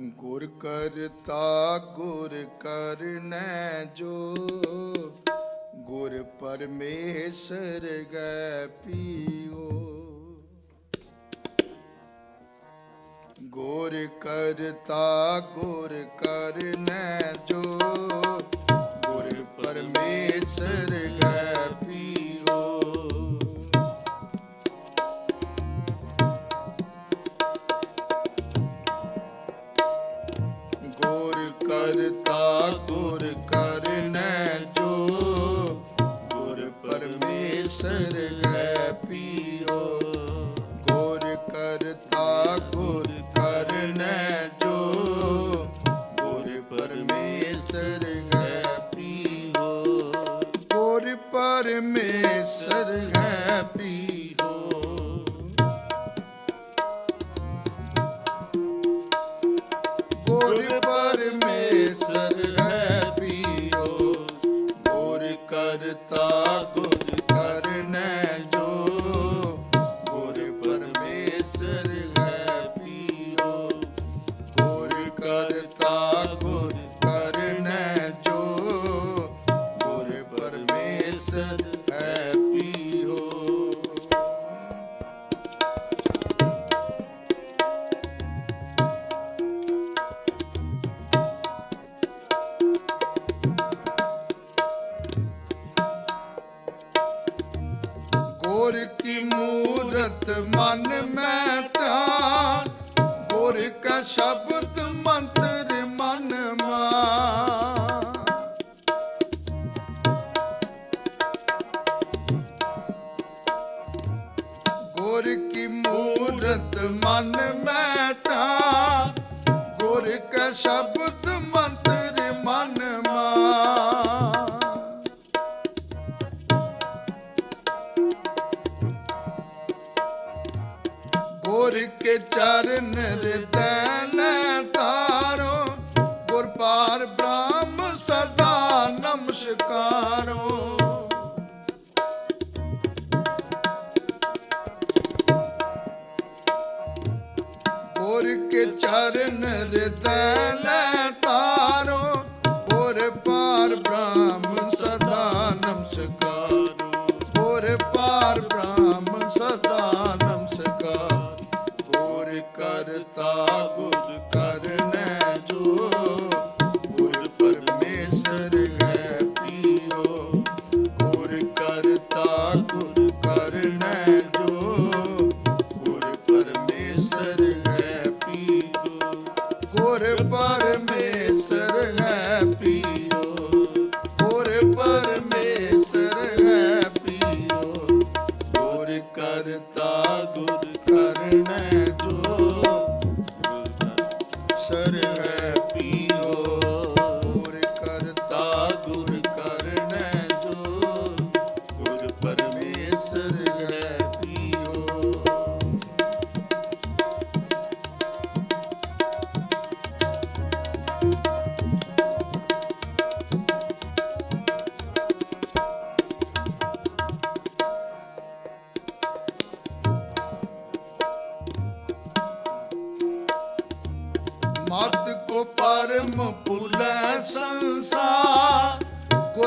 ਗੁਰ ਕਰਤਾ, ਗੁਰ ਕਰਨੈ ਜੋ। ਗੁਰ ਪਰਮੇਸ਼ਰ ਗੈ ਪੀਓ। ਗੁਰ ਕਰਤਾ, ਗੁਰ ਕਰਨੈ ਜੋ। ਗੁਰ ਪਰਮੇਸ਼ਰ ਗੈ ਪੀਓ। me. ਕੀ ਮੂਰਤ ਮਨ ਮੈਂ ਤਾਂ ਗੁਰ ਕਾ ਸ਼ਬਦ ਮੰਤਰ ਮਨ ਮਾ ਕੀ ਮੂਰਤ ਮਨ ਮੈਂ ਧਿਆਨ ਗੁਰ ਕਾ ਸ਼ਬਦ ਮੰਤਰ ਗੁਰ ਕੇ ਚਰਨ ਹਿਰਦੈ ਲੈ ਤਾਰੋ, ਗੁਰ ਪਾਰ ਬ੍ਰਹਮ ਸਦਾ ਨਮਸਕਾਰੋ। ਗੁਰ ਕੇ ਚਰਨ ਹਿਰਦੈ ਲੈ ਤਾਰੋ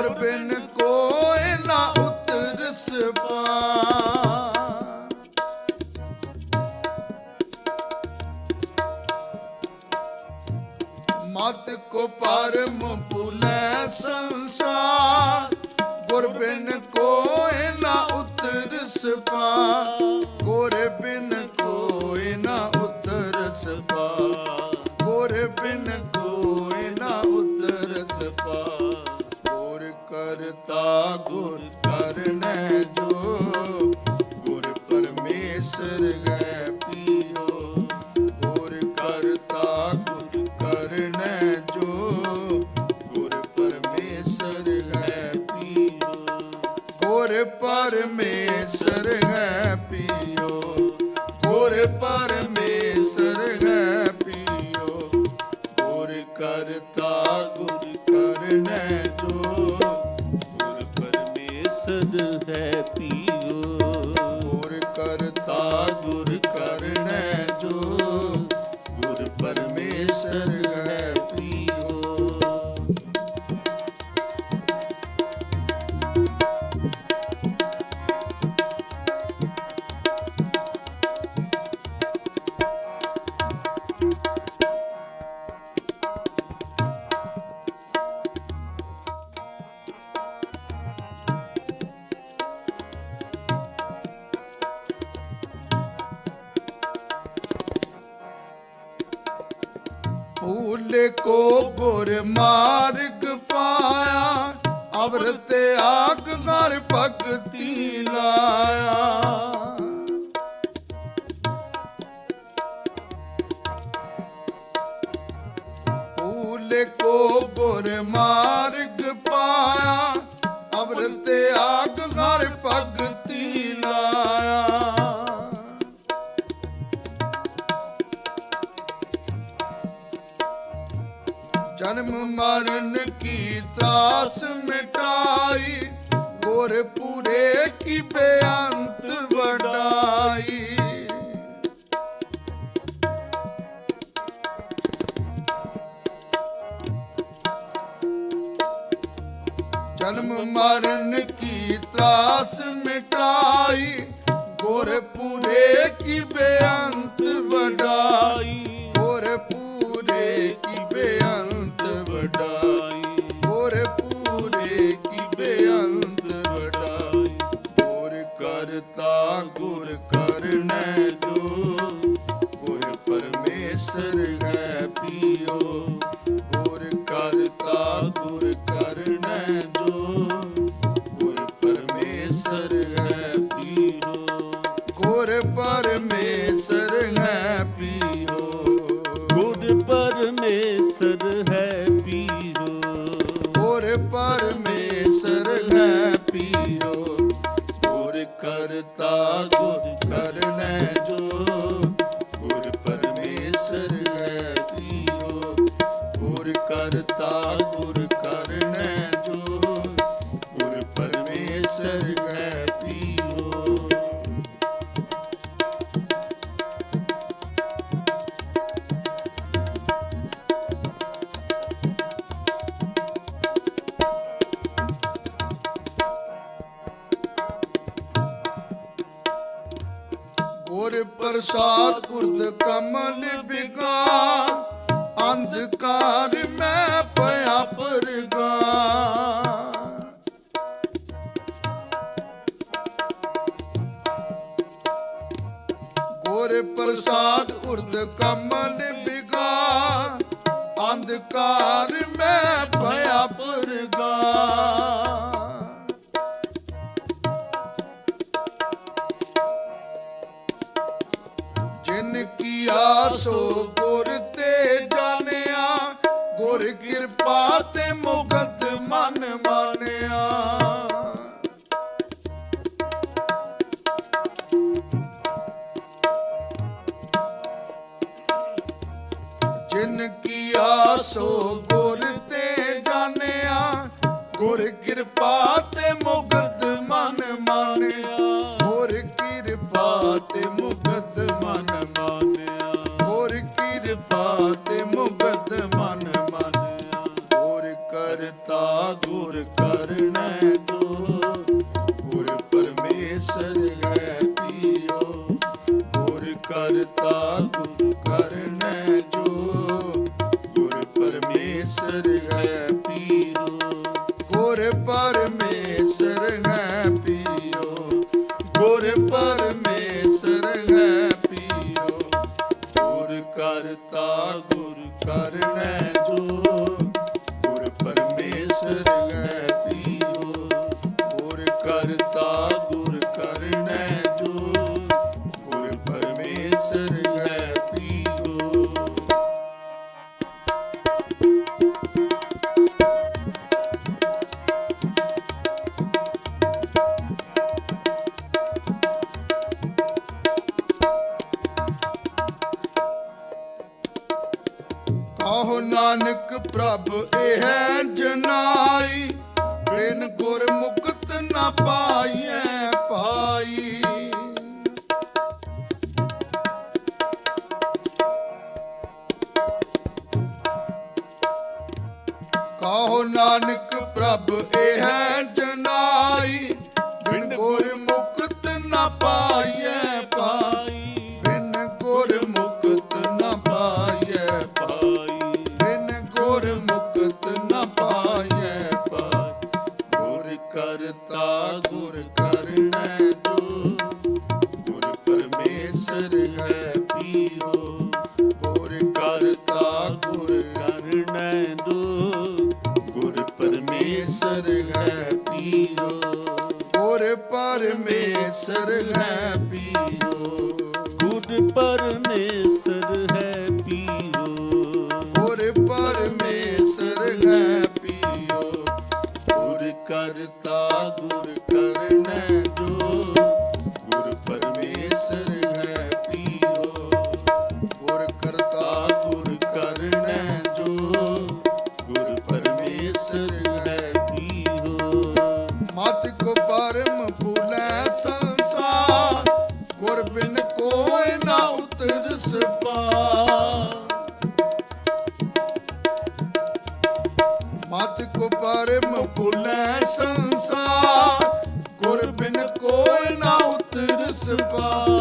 ਹੋਰ ਬਿਨ ਕੋਇ ਨਾ ਉਤਰ ਸਪਾ ਮਤ ਕੋ ਪਰਮ ਭੁਲੇ ਸੰਸਾਰ ਗੁਰ ਬਿਨ ਪਰਮੇਸ਼ਰ ਹੈ। ਭੂਲੇ ਕੋ ਗੁਰ ਮਾਰਗ ਪਾਇਆ ਅਵਰ ਤੇ ਆਗ ਘਰ ਭਗਤੀ ਲਾਇਆ। ਭੂਲੇ ਕੋ ਗੁਰ ਮਾਰਗ ਪਾਇਆ ਅਵਰ ਤੇ ਆਗ ਮਰਨ ਕੀ ਤਰਾਸ ਮਿਟਾਈ? ਗੁਰ ਪੂਰੇ ਕੀ ਬੇਅੰਤ ਕਰਤਾ ਗੁਰ ਕਰਨੈ ਜੋ ਗੁਰ ਪਰਮੇਸ਼ਰ ਹੈ ਪੀਓ ਗੁਰ ਪ੍ਰਸਾਦ ਗੁਰਦ ਕਮਲ ਵਿਗਾਸ ਅੰਧਕਾਰ ਮੈਂ ਪਿਆ ਪਰਗਾ ਗੁਰ ਪ੍ਰਸਾਦ ਉਰਦ ਕਮਲ ਵਿਗਾਸ ਅੰਧਕਾਰ ਮੈਂ ਪਿਆ ਪਰਗਾ ਜਿਨ ਕੀ ਆਸੋ ਗੁਰ ਤੇ ਜਾਣਿਆ, ਗੁਰ ਕਿਰਪਾ ਤੇ ਮੁਕਤ ਮਨ ਮਾਨਿਆ। ਗੁਰ ਕਿਰਪਾ ਤੇ ਮੁਕਤ ਮਨ ਮਾਨਿਆ। ਗੁਰ ਕਿਰਪਾ ਤੇ ਮੁਕਤ ਮਨ ਮਾਨਿਆ। ਗੁਰ ਕਰਤਾ ਗੁਰ ਕਰਨੈ ਦੋ ਗੁਰ ਪਰਮੇਸ਼ਰ ਹੈ ਪੀਓ। ਗੁਰ ਕਰਤਾ ਗੁਰ ਕਰਨੈ ਜੋ ਨਾਨਕ ਪ੍ਰਭ, ਇਹ ਜਨਾਈ, ਬਿਨ ਗੁਰ ਮੁਕਤ ਨਾ ਪਾਈਐ ਪਾਈ ਕਾਹ ਨਾਨਕ ਪ੍ਰਭ, ਇਹ ਜਨਾਈ, ਬਿਨ ਗੁਰ ਮੁਕਤ ਨਾ ਪਾਈਐ ਕਰਤਾ ਗੁਰ ਕਰਨੈ ਜੋ। ਗੁਰ ਪਰਮੇਸ਼ਰ ਹੈ ਪੀਓ ਗੁਰ ਕਰਤਾ ਗੁਰ ਕਰਨੈ ਜੋ। ਗੁਰ ਪਰਮੇਸ਼ਰ ਹੈ ਪੀਓ ਗੁਰ ਪਰਮੇਸ਼ਰ ਹੈ ਪੀਓ ਗੁਰ ਪਰਮੇਸ਼ਰ ਹੈ ਕਰਮ ਭੁਲੈ ਸੰਸਾਰ, ਗੁਰ ਨਾ ਉਤਰ ਸਪਾ ਮਤ ਕੋ ਪਰਮ ਭੁਲੈ ਸੰਸਾਰ, ਗੁਰ ਬਿਨ ਨਾ ਉਤਰ ਸਪਾ